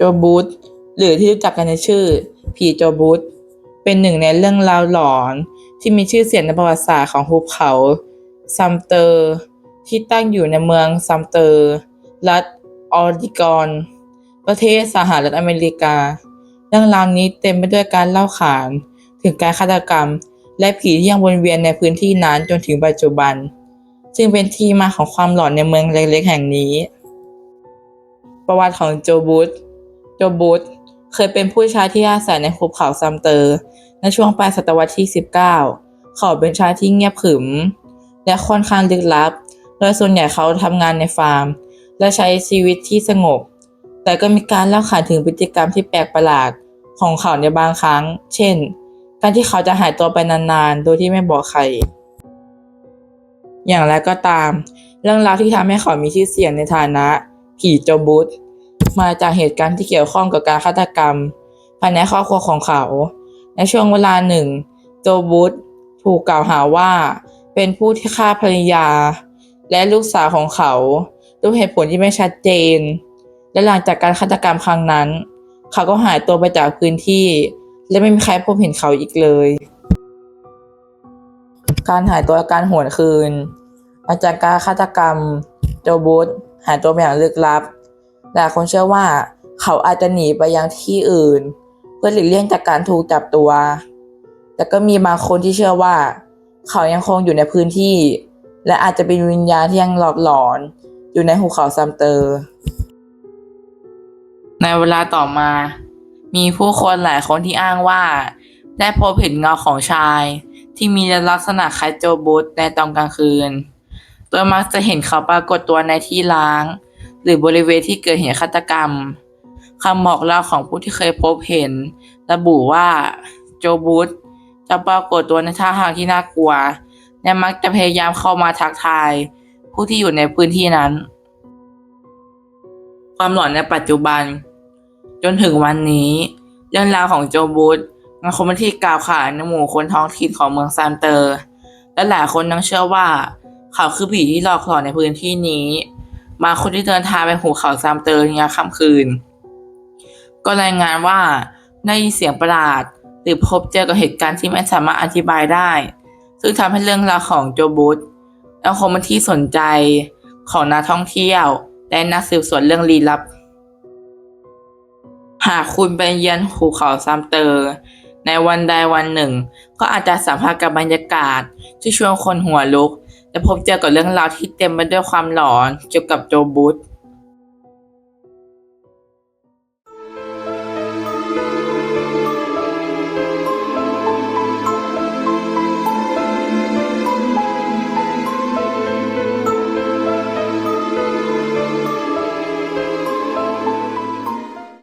โจบูธหรือที่รู้จักกันในชื่อ ผีโจบูธเป็นหนึ่งในเรื่องราวหลอนที่มีชื่อเสียงในประวัติศาสตร์ของภูเขาซัมเตอร์ ที่ตั้งอยู่ในเมืองซัมเตอร์ รัฐออริกอน ประเทศสหรัฐอเมริกา เรื่องราวนี้เต็มไปด้วยการเล่าขาน ถึงการฆาตกรรม และผีที่ยังวนเวียนในพื้นที่นั้นจนถึงปัจจุบัน ซึ่งเป็นที่มาของความหลอนในเมืองเล็กๆแห่งนี้ ประวัติของโจบูธ โจบูธเคยเป็นผู้ชายที่อาศัยในภูเขาซัมเตอร์ ในช่วงปลายศตวรรษที่ 19 เขาเป็นชายที่เงียบขรึม และค่อนข้างลึกลับ โดยส่วนใหญ่เขาทำงานในฟาร์ม และใช้ชีวิตที่สงบ แต่ก็มีการเล่าขานถึงพฤติกรรมที่แปลกประหลาดของเขาในบางครั้ง เช่น การที่เขาจะหายตัวไปนานๆ โดยที่ไม่บอกใคร อย่างไรก็ตาม เรื่องราวที่ทำให้เขามีชื่อเสียงในฐานะ ผีโจบุต มาจากเหตุการณ์ที่เกี่ยวข้องกับการฆาตกรรม ภายในครอบครัวของเขา ในช่วงเวลาหนึ่งโจบุตถูกกล่าวหาว่า เป็นผู้ที่ฆ่าภรรยา และลูกสาวของเขาด้วยเหตุผลที่ไม่ชัดเจน และหลังจากการฆาตกรรมครั้งนั้น เขาก็หายตัวไปจากพื้นที่ และไม่มีใครพบเห็นเขาอีกเลย การหายตัวและการหวนคืนมาจากการฆาตกรรม โจบูธหายตัวไปอย่างลึกลับ แต่คนเชื่อว่าเขาอาจจะหนีไปยังที่อื่น เพื่อหลีกเลี่ยงจากการถูกจับตัว แต่ก็มีบางคนที่เชื่อว่า เขายังคงอยู่ในพื้นที่ และอาจจะเป็นวิญญาณที่ยังหลอกหลอน อยู่ในหุบเขาซัมเตอร์ ในเวลาต่อมา มีผู้คนหลายคนที่อ้างว่า ได้พบเห็นเงาของชาย ที่มีลักษณะคล้ายโจบูธในตอนกลางคืน โดยมักจะเห็นเขาปรากฏตัวในที่ล้าง หรือบริเวณที่เกิดเหตุฆาตกรรมคำบอกเล่าของผู้ที่เคยพบเห็น ระบุว่าโจบูธจะปรากฏตัวในท่าทางที่น่ากลัว และมักจะพยายามเข้ามาทักทาย ผู้ที่อยู่ในพื้นที่นั้น ความหลอนในปัจจุบัน จนถึงวันนี้ เรื่องราวของโจบูธยังคงเป็นที่กล่าวขานในหมู่คนท้องถิ่นของเมืองซานเตอร์ และหลายคนยังเชื่อว่า เขาคือผีที่หลอกหลอนในพื้นที่นี้ บางคนที่เดินทางไปหูเขาซามเตอร์ในยามค่ำคืน ก็รายงานว่าได้ยินเสียงประหลาด หรือพบเจอกับเหตุการณ์ที่ไม่สามารถอธิบายได้ ซึ่งทำให้เรื่องราวของโจบูธยังคงเป็นที่สนใจของนักท่องเที่ยว และนักสืบสวนเรื่องลี้ลับ หากคุณไปเยือนภูเขาซัมเตอร์ ในวันใดวันหนึ่ง ก็อาจจะสัมผัสกับบรรยากาศ ที่ชวนคนหัวลุก และพบเจอกับเรื่องราวที่เต็มไปด้วยความหลอนเกี่ยวกับโจบูธ